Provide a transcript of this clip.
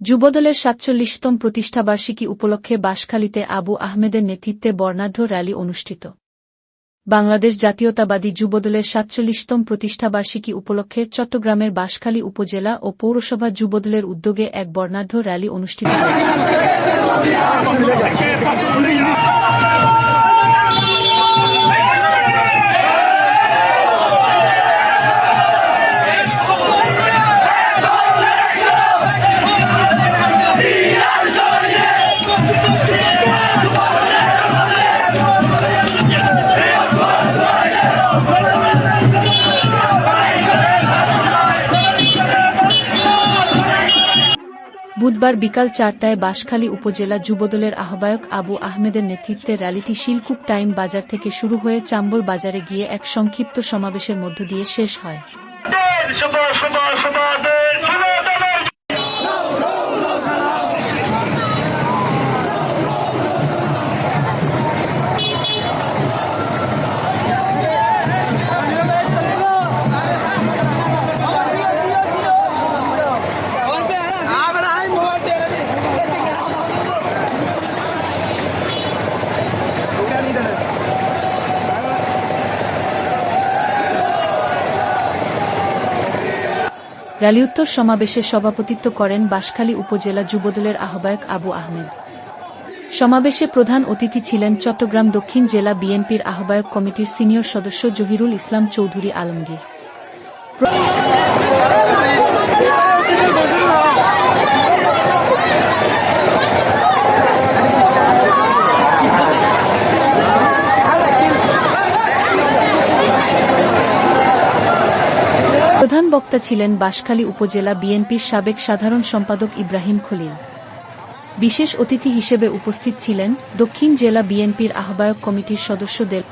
যুবদলের সাতচল্লিশতম প্রতিষ্ঠাবার্ষিকী উপলক্ষে বাঁশখালীতে আবু আহমেদের নেতৃত্বে বর্ণাঢ্য র্যালি অনুষ্ঠিত। বাংলাদেশ জাতীয়তাবাদী যুবদলের সাতচল্লিশতম প্রতিষ্ঠাবার্ষিকী উপলক্ষে চট্টগ্রামের বাঁশখালী উপজেলা ও পৌরসভা যুবদলের উদ্যোগে এক বর্ণাঢ্য র্যালি অনুষ্ঠিত হয়েছে। বুধবার বিকাল চারটায় বাঁশখালী উপজেলা যুবদলের আহ্বায়ক আবু আহমেদের নেতৃত্বে র্যালিটি শিলকুক টাইম বাজার থেকে শুরু হয়ে চাম্বল বাজারে গিয়ে এক সংক্ষিপ্ত সমাবেশের মধ্য দিয়ে শেষ হয় র্যালিউত্তর সমাবেশে সভাপতিত্ব করেন বাঁশখালী উপজেলা যুবদলের আহ্বায়ক আবু আহমেদ। সমাবেশে প্রধান অতিথি ছিলেন চট্টগ্রাম দক্ষিণ জেলা বিএনপির আহ্বায়ক কমিটির সিনিয়র সদস্য জহিরুল ইসলাম চৌধুরী আলমগীর। প্রধান বক্তা ছিলেন বাঁশখালী উপজেলা বিএনপির সাবেক সাধারণ সম্পাদক ইব্রাহিম খলিল। বিশেষ অতিথি হিসেবে উপস্থিত ছিলেন দক্ষিণ জেলা বিএনপির আহ্বায়ক কমিটির সদস্যদের